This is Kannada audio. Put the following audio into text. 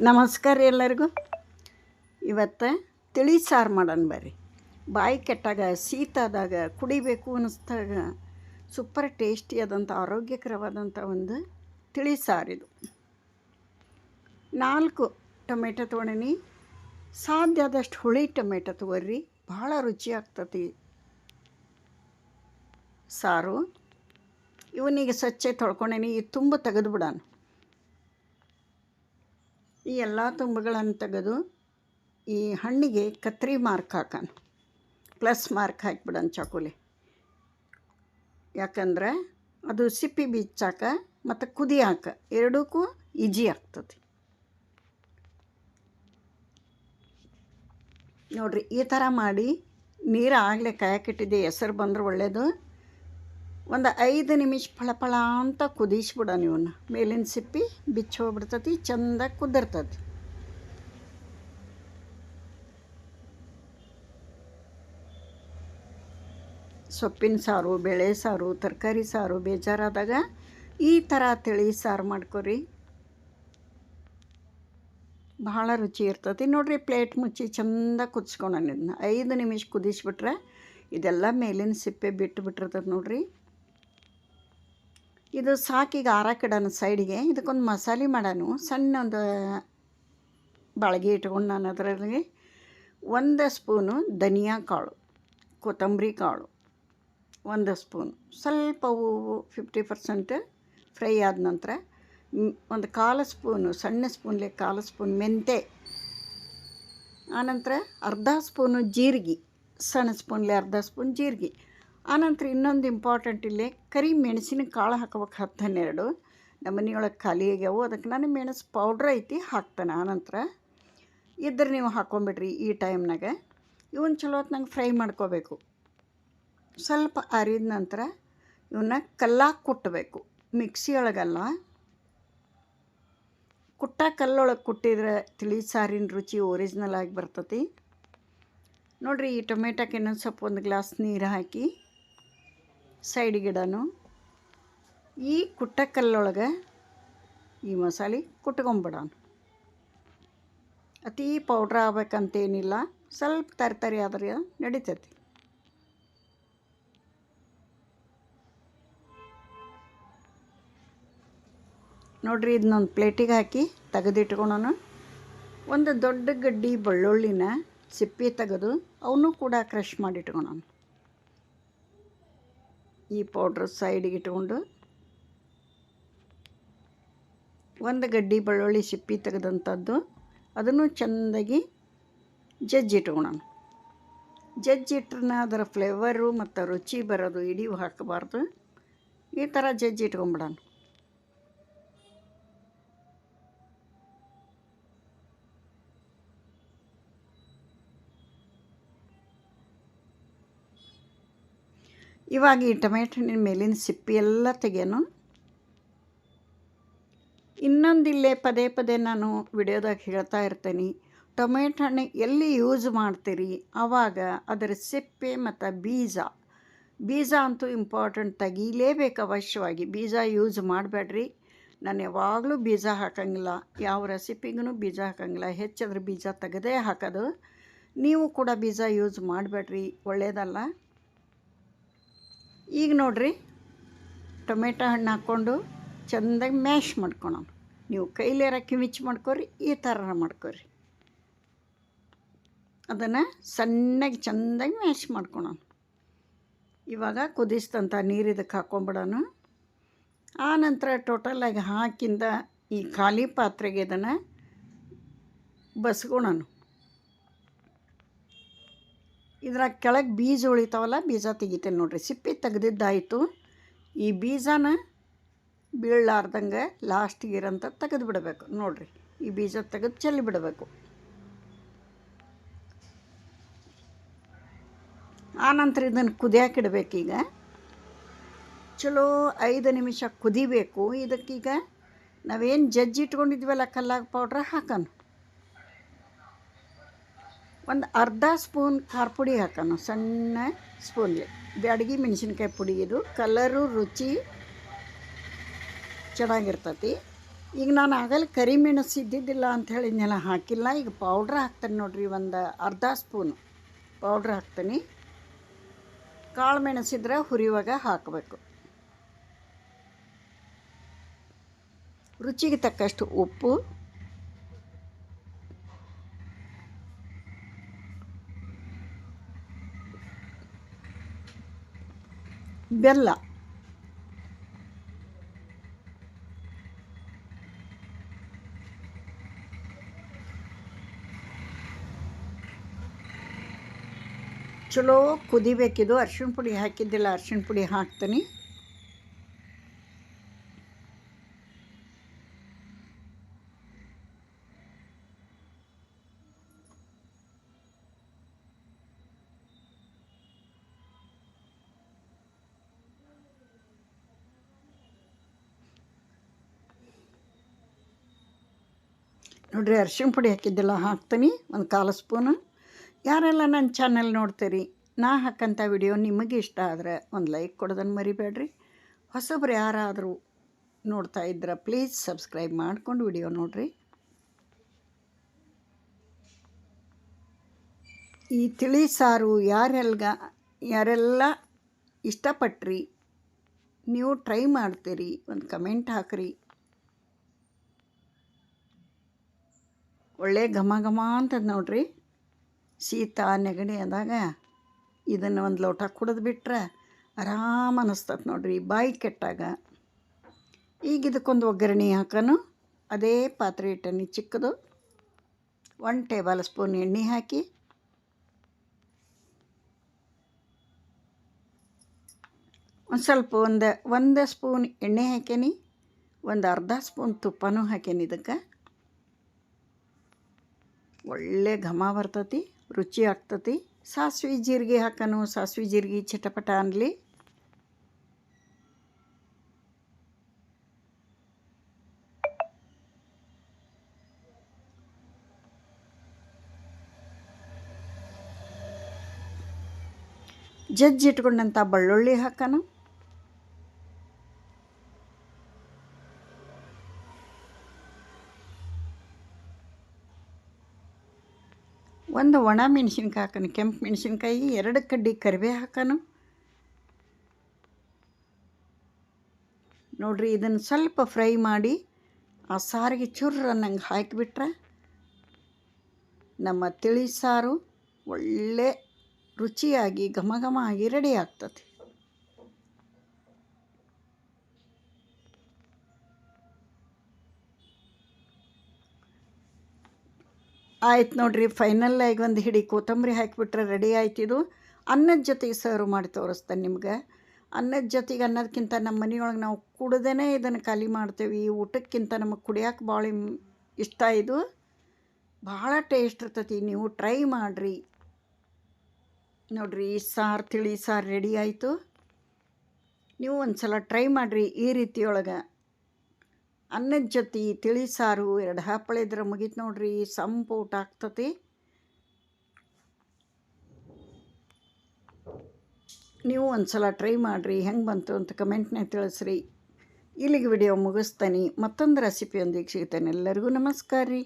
ನಮಸ್ಕಾರ ಎಲ್ಲರಿಗೂ. ಇವತ್ತು ತಿಳಿ ಸಾರು ಮಾಡೋಣ ಬರ್ರಿ. ಬಾಯಿ ಕೆಟ್ಟಾಗ, ಶೀತಾದಾಗ, ಕುಡಿಬೇಕು ಅನ್ನಿಸ್ದಾಗ ಸೂಪರ್ ಟೇಸ್ಟಿಯಾದಂಥ ಆರೋಗ್ಯಕರವಾದಂಥ ಒಂದು ತಿಳಿ ಸಾರಿದು ನಾಲ್ಕು ಟೊಮೆಟೊ ತೊಗೊಂಡಿನಿ. ಸಾಧ್ಯ ಆದಷ್ಟು ಹುಳಿ ಟೊಮೆಟೊ ತೊಗೊರ್ರಿ ಭಾಳ ರುಚಿ ಆಗ್ತತಿ ಸಾರು. ಇವನಿಗೆ ಸ್ವಚ್ಛ ತೊಳ್ಕೊಂಡೇನಿ. ಇದು ತುಂಬ ತೆಗೆದು ಬಿಡಾನು ಈ ಎಲ್ಲ ತುಂಬುಗಳನ್ನು ತೆಗೆದು ಈ ಹಣ್ಣಿಗೆ ಕತ್ರಿ ಮಾರ್ಕ್ ಹಾಕೋಣ. ಪ್ಲಸ್ ಮಾರ್ಕ್ ಹಾಕಿಬಿಡೋಣ ಚಾಕುಲಿ. ಯಾಕಂದ್ರೆ ಅದು ಸಿಪ್ಪಿ ಬಿಚ್ಚಾಕ ಮತ್ತು ಕುದಿಯಾಕ ಎರಡಕ್ಕೂ ಈಜಿ ಆಗ್ತದೆ. ನೋಡ್ರಿ, ಈ ಥರ ಮಾಡಿ ನೀರು ಆಗಲೇ ಕಾಯಕ್ಕಿಟ್ಟಿದ್ದೆ ಹೆಸರು ಬಂದ್ರೆ ಒಳ್ಳೆಯದು ಒಂದು ಐದು ನಿಮಿಷ ಫಳಫಳ ಅಂತ ಕುದಿಸ್ಬಿಡೋಣ ಇವನ್ನ ಮೇಲಿನ ಸಿಪ್ಪಿ ಬಿಚ್ಚಿ ಹೋಗ್ಬಿಡ್ತತಿ, ಚಂದ ಕುದಿರ್ತತಿ. ಸೊಪ್ಪಿನ ಸಾರು, ಬೇಳೆ ಸಾರು, ತರಕಾರಿ ಸಾರು ಬೇಜಾರಾದಾಗ ಈ ಥರ ತಿಳಿ ಸಾರು ಮಾಡ್ಕೊರಿ. ಭಾಳ ರುಚಿ ಇರ್ತತಿ. ನೋಡಿರಿ, ಪ್ಲೇಟ್ ಮುಚ್ಚಿ ಚಂದ ಕುದಿಸ್ಕೊಳಣ ಇದನ್ನ. ಐದು ನಿಮಿಷ ಕುದಿಸ್ಬಿಟ್ರೆ ಇದೆಲ್ಲ ಮೇಲಿನ ಸಿಪ್ಪೆ ಬಿಟ್ಟು ಬಿಟ್ಟಿರ್ತದೆ ನೋಡ್ರಿ. ಇದು ಸಾಕೀಗ ಆರಾಕಿಡೋಣ ಸೈಡಿಗೆ. ಇದಕ್ಕೊಂದು ಮಸಾಲೆ ಮಾಡೋಣ. ಸಣ್ಣ ಒಂದು ಬಾಳ್ಗೆ ಇಟ್ಕೊಂಡು ನಾನು ಅದರಲ್ಲಿ ಒಂದು ಸ್ಪೂನು ಧನಿಯಾ ಕಾಳು, ಕೊತ್ತಂಬರಿ ಕಾಳು ಒಂದು ಸ್ಪೂನ್. ಸ್ವಲ್ಪ ಹೂವು ಫಿಫ್ಟಿ ಪರ್ಸೆಂಟ್ ಫ್ರೈ ಆದ ನಂತರ ಒಂದು ಕಾಲು ಸ್ಪೂನು, ಸಣ್ಣ ಸ್ಪೂನ್ಲೆ ಕಾಲು ಸ್ಪೂನ್ ಮೆಂತೆ, ಆನಂತರ ಅರ್ಧ ಸ್ಪೂನು ಜೀರಿಗೆ, ಸಣ್ಣ ಸ್ಪೂನ್ಲೆ ಅರ್ಧ ಸ್ಪೂನ್ ಜೀರಿಗೆ. ಆನಂತರ ಇನ್ನೊಂದು ಇಂಪಾರ್ಟೆಂಟ್ ಇಲ್ಲಿ, ಕರಿ ಮೆಣಸಿನ ಕಾಳು ಹಾಕಬೇಕು ಹತ್ತು ಹನ್ನೆರಡು ನಮ್ಮ ಮನೆಯೊಳಗೆ ಖಾಲಿ ಆಗ್ಯಾವು, ಅದಕ್ಕೆ ನಾನು ಮೆಣಸು ಪೌಡ್ರ್ ಐತಿ, ಹಾಕ್ತಾನೆ ಆನಂತರ. ಇದ್ರೆ ನೀವು ಹಾಕ್ಕೊಂಬಿಡ್ರಿ ಈ ಟೈಮ್ನಾಗ ಇವನ್ನ ಚಲೋ ಹೊತ್ನಾಗ ಫ್ರೈ ಮಾಡ್ಕೋಬೇಕು. ಸ್ವಲ್ಪ ಅರಿದ ನಂತರ ಇವನ್ನ ಕಲ್ಲಾಗಿ ಕುಟ್ಟಬೇಕು ಮಿಕ್ಸಿ ಒಳಗಲ್ಲ ಕುಟ್ಟ ಕಲ್ಲೊಳಗೆ ಕುಟ್ಟಿದ್ರೆ ತಿಳಿ ಸಾರಿನ ರುಚಿ ಒರಿಜಿನಲ್ ಆಗಿ ಬರ್ತತಿ. ನೋಡಿರಿ ಈ ಟೊಮೆಟೊಕ್ಕೆ ಇನ್ನೊಂದು ಸ್ವಲ್ಪ ಒಂದು ಗ್ಲಾಸ್ ನೀರು ಹಾಕಿ. ಸೈಡಿಗಿಡನು ಈ ಕುಟ್ಟಕಲ್ಲೊಳಗೆ ಈ ಮಸಾಲೆ ಕುಟ್ಕೊಂಬಿಡೋಣ. ಅತಿ ಪೌಡ್ರ್ ಆಗ್ಬೇಕಂತೇನಿಲ್ಲ, ಸ್ವಲ್ಪ ತರಿ ಆದ್ರೆ ನಡೀತೈತಿ. ನೋಡ್ರಿ ಇದನ್ನೊಂದು ಪ್ಲೇಟಿಗೆ ಹಾಕಿ ತೆಗೆದಿಟ್ಕೊಳೋಣ ಒಂದು ದೊಡ್ಡ ಗಡ್ಡಿ ಬೆಳ್ಳುಳ್ಳಿನ ಸಿಪ್ಪೆ ತೆಗೆದು ಅವನ್ನೂ ಕೂಡ ಕ್ರಷ್ ಮಾಡಿಟ್ಕೊಳೋಣ ಈ ಪೌಡ್ರ್ ಸೈಡಿಗೆ ಇಟ್ಕೊಂಡು ಒಂದು ಗಡ್ಡಿ ಬೆಳ್ಳುಳ್ಳಿ ಸಿಪ್ಪಿ ತೆಗೆದಂಥದ್ದು. ಅದನ್ನು ಚೆಂದಾಗಿ ಜಜ್ಜಿಟ್ಕೊಳೋಣ ಜಜ್ಜಿಟ್ರನ್ನ ಅದರ ಫ್ಲೇವರು ಮತ್ತು ರುಚಿ ಬರೋದು ಇಡೀ ಹಾಕಬಾರ್ದು. ಈ ಥರ ಜಜ್ಜಿ ಇಟ್ಕೊಂಬಿಡೋಣ ಇವಾಗ ಈ ಟೊಮೆಟೊ ಹಣ್ಣಿನ ಮೇಲಿನ ಸಿಪ್ಪಿ ಎಲ್ಲ ತೆಗೆಯೋನು. ಇನ್ನೊಂದು ಇಲ್ಲೇ ಪದೇ ಪದೇ ನಾನು ವಿಡಿಯೋದಾಗ ಹೇಳ್ತಾ ಇರ್ತೇನೆ, ಟೊಮೆಟೊ ಹಣ್ಣು ಎಲ್ಲಿ ಯೂಸ್ ಮಾಡ್ತೀರಿ? ಆವಾಗ ಅದರ ಸಿಪ್ಪೆ ಮತ್ತು ಬೀಜ. ಬೀಜ ಅಂತೂ ಇಂಪಾರ್ಟೆಂಟ್ ತೆಗೀಲೇಬೇಕು ಅವಶ್ಯವಾಗಿ. ಬೀಜ ಯೂಸ್ ಮಾಡಬೇಡ್ರಿ. ನಾನು ಯಾವಾಗಲೂ ಬೀಜ ಹಾಕಂಗಿಲ್ಲ. ಯಾವ ರೆಸಿಪಿಗೂ ಬೀಜ ಹಾಕಂಗಿಲ್ಲ. ಹೆಚ್ಚಾದ್ರೆ ಬೀಜ ತೆಗೆದೇ ಹಾಕೋದು. ನೀವು ಕೂಡ ಬೀಜ ಯೂಸ್ ಮಾಡಬೇಡ್ರಿ. ಒಳ್ಳೆಯದಲ್ಲ ಈಗ ನೋಡಿರಿ, ಟೊಮೆಟೊ ಹಣ್ಣು ಹಾಕ್ಕೊಂಡು ಚೆಂದಾಗಿ ಮ್ಯಾಶ್ ಮಾಡ್ಕೊಳೋಣ. ನೀವು ಕೈಲೇರ ಕಿವಿಚ್ ಮಾಡ್ಕೊರಿ, ಈ ಥರ ಮಾಡ್ಕೊರಿ. ಅದನ್ನು ಸಣ್ಣಗೆ ಚೆಂದಾಗಿ ಮ್ಯಾಶ್ ಮಾಡ್ಕೊಳೋಣ. ಇವಾಗ ಕುದಿಸ್ತಂಥ ನೀರಿದಕ್ಕೆ ಹಾಕ್ಕೊಂಬಿಡೋಣ ಆ ನಂತರ ಟೋಟಲಾಗಿ ಹಾಕಿಂದ ಈ ಖಾಲಿ ಪಾತ್ರೆಗೆ ಇದನ್ನು ಬಸ್ಕೊಳೋಣ ಇದ್ರಾಗ ಕೆಳಗೆ ಬೀಜ ಉಳಿತಾವಲ್ಲ, ಬೀಜ ತೆಗಿತೇನೆ ನೋಡಿರಿ. ಸಿಪ್ಪೆ ತೆಗೆದಿದ್ದಾಯಿತು. ಈ ಬೀಜನ ಬೀಳಲಾರ್ದಂಗೆ ಲಾಸ್ಟಿಗೆ ಇರೋಂಥ ತೆಗೆದು ಬಿಡಬೇಕು. ನೋಡಿರಿ, ಈ ಬೀಜ ತೆಗೆದು ಚೆಲ್ಲಿ ಬಿಡಬೇಕು. ಆನಂತರ ಇದನ್ನು ಕುದಿಯಾಕಿಡಬೇಕೀಗ ಚಲೋ ಐದು ನಿಮಿಷ ಕುದಿಬೇಕು. ಇದಕ್ಕೀಗ ನಾವೇನು ಜಜ್ಜಿ ಇಟ್ಕೊಂಡಿದ್ವಲ್ಲ ಕಲ್ಲಾಗ ಪೌಡ್ರ್ ಹಾಕೋಣ ಒಂದು ಅರ್ಧ ಸ್ಪೂನ್ ಖಾರ ಪುಡಿ ಹಾಕೋಣ, ಸಣ್ಣ ಸ್ಪೂನ್ಗೆ ಬ್ಯಾಡಗಿ ಮೆಣಸಿನ್ಕಾಯಿ ಪುಡಿ ಇದು. ಕಲರು ರುಚಿ ಚೆನ್ನಾಗಿರ್ತತಿ. ಈಗ ನಾನು ಆಗಲೇ ಕರಿಮೆಣಸು ಇದ್ದಿದ್ದಿಲ್ಲ ಅಂತ ಹೇಳಿದ್ನೆಲ್ಲ, ಹಾಕಿಲ್ಲ. ಈಗ ಪೌಡ್ರ್ ಹಾಕ್ತೇನೆ ನೋಡ್ರಿ, ಒಂದು ಅರ್ಧ ಸ್ಪೂನು ಪೌಡ್ರ್ ಹಾಕ್ತೀನಿ. ಕಾಳು ಮೆಣಸಿದ್ರೆ ಹುರಿಯುವಾಗ ಹಾಕಬೇಕು. ರುಚಿಗೆ ತಕ್ಕಷ್ಟು ಉಪ್ಪು. ಬೆಲ್ಲ. ಚಲೋ ಕುದಿಬೇಕಿದು. ಅರ್ಶಿಣ ಪುಡಿ ಹಾಕಿದ್ದಿಲ್ಲ. ಅರ್ಶಿಣ ಪುಡಿ ಹಾಕ್ತೀನಿ. ನೋಡ್ರಿ ಅರ್ಶಿಣ ಪುಡಿ ಹಾಕಿದ್ದೆಲ್ಲ ಹಾಕ್ತೀನಿ, ಒಂದು ಕಾಲು ಸ್ಪೂನು. ಯಾರೆಲ್ಲ ನನ್ನ ಚಾನಲ್ ನೋಡ್ತೀರಿ, ನಾ ಹಾಕಂಥ ವಿಡಿಯೋ ನಿಮಗೆ ಇಷ್ಟ ಆದರೆ ಒಂದು ಲೈಕ್ ಕೊಡೋದನ್ನು ಮರಿಬೇಡ್ರಿ. ಹೊಸಬ್ರು ಯಾರಾದರೂ ನೋಡ್ತಾ ಇದ್ರೆ ಪ್ಲೀಸ್ ಸಬ್ಸ್ಕ್ರೈಬ್ ಮಾಡ್ಕೊಂಡು ವಿಡಿಯೋ ನೋಡಿರಿ. ಈ ತಿಳಿ ಸಾರು ಯಾರೆಲ್ಗ, ಯಾರೆಲ್ಲ ಇಷ್ಟಪಟ್ರಿ, ನೀವು ಟ್ರೈ ಮಾಡ್ತೀರಿ, ಒಂದು ಕಮೆಂಟ್ ಹಾಕ್ರಿ. ಒಳ್ಳೆ ಘಮ ಘಮ ಅಂತದ ನೋಡ್ರಿ. ಶೀತ, ನೆಗಡಿ ಆದಾಗ ಇದನ್ನು ಒಂದು ಲೋಟ ಕುಡಿದು ಬಿಟ್ರೆ ಆರಾಮ ಅನ್ನಿಸ್ತದೆ ನೋಡ್ರಿ ಬಾಯಿ ಕೆಟ್ಟಾಗ. ಈಗ ಇದಕ್ಕೊಂದು ಒಗ್ಗರಣೆ ಹಾಕೋನು. ಅದೇ ಪಾತ್ರೆ ಇಟ್ಟನಿ ಚಿಕ್ಕದು. ಒನ್ ಟೇಬಲ್ ಸ್ಪೂನ್ ಎಣ್ಣೆ ಹಾಕಿ. ಒಂದು ಸ್ವಲ್ಪ ಒಂದು ಒಂದು ಸ್ಪೂನ್ ಎಣ್ಣೆ ಹಾಕೇನಿ. ಒಂದು ಅರ್ಧ ಸ್ಪೂನ್ ತುಪ್ಪನೂ ಹಾಕೇನಿ ಇದಕ್ಕೆ. ಒಳ್ಳೆ ಘಮ ಬರ್ತತಿ, ರುಚಿ ಆಗ್ತತಿ. ಸಾಸ್ವೆ ಜೀರಿಗೆ ಹಾಕನು, ಸಾಸ್ವೆ ಜೀರಿಗೆ ಚಟಪಟ ಅನ್ಲಿ. ಜಜ್ಜಿ ಇಟ್ಕೊಂಡಂಥ ಬೆಳ್ಳುಳ್ಳಿ ಹಾಕನು. ಒಂದು ಒಣ ಮೆಣಸಿನ್ಕಾಯಿ ಹಾಕನು ಕೆಂಪು ಮೆಣಸಿನ್ಕಾಯಿ ಎರಡು ಕಡ್ಡಿ ಕರಿಬೇ ಹಾಕನು. ನೋಡ್ರಿ, ಇದನ್ನು ಸ್ವಲ್ಪ ಫ್ರೈ ಮಾಡಿ ಆ ಸಾರಿಗೆ ಚುರ್ರ ಅನ್ನಂಗೆ ಹಾಕಿಬಿಟ್ರೆ ನಮ್ಮ ತಿಳಿ ಸಾರು ಒಳ್ಳೆ ರುಚಿಯಾಗಿ ಘಮ ಘಮ ಆಗಿ ರೆಡಿ ಆಗ್ತದೆ. ಆಯ್ತು ನೋಡಿರಿ ಫೈನಲ್ ಆಗಿ ಒಂದು ಹಿಡಿ ಕೊತ್ತಂಬರಿ ಹಾಕಿಬಿಟ್ರೆ ರೆಡಿ ಆಯ್ತು ಇದು. ಅನ್ನದ ಜೊತೆಗೆ ಸರ್ವ್ ಮಾಡಿ ತೋರಿಸ್ತೇನೆ ನಿಮ್ಗೆ. ಅನ್ನದ ಜೊತೆಗೆ ಅನ್ನೋದಕ್ಕಿಂತ ನಮ್ಮ ಮನೆಯೊಳಗೆ ನಾವು ಕುಡ್ದೇ ಇದನ್ನು ಖಾಲಿ ಮಾಡ್ತೇವೆ. ಈ ಊಟಕ್ಕಿಂತ ನಮಗೆ ಕುಡಿಯೋಕೆ ಭಾಳ ಇಷ್ಟ ಇದು. ಭಾಳ ಟೇಸ್ಟ್ ಇರ್ತೈತಿ, ನೀವು ಟ್ರೈ ಮಾಡಿರಿ. ನೋಡ್ರಿ ಸಾರು, ತಿಳಿ ಸಾರು ರೆಡಿ ಆಯಿತು. ನೀವು ಒಂದು ಸಲ ಟ್ರೈ ಮಾಡಿರಿ ಈ ರೀತಿಯೊಳಗೆ. ಅನ್ನದ ಜೊತೆ ತಿಳಿ ಸಾರು ಎರಡು ಹಪ್ಪಳ ಇದ್ರೆ ಮುಗೀತು ನೋಡ್ರಿ, ಸಂಪು ಊಟ ಆಗ್ತತಿ. ನೀವು ಒಂದು ಸಲ ಟ್ರೈ ಮಾಡಿರಿ, ಹೆಂಗೆ ಬಂತು ಅಂತ ಕಮೆಂಟ್ನೇ ತಿಳಿಸ್ರಿ. ಇಲ್ಲಿಗೆ ವಿಡಿಯೋ ಮುಗಿಸ್ತೇನೆ, ಮತ್ತೊಂದು ರೆಸಿಪಿಯೊಂದಿಗೆ ಸಿಗ್ತೇನೆ ಎಲ್ಲರಿಗೂ ನಮಸ್ಕಾರ ರೀ.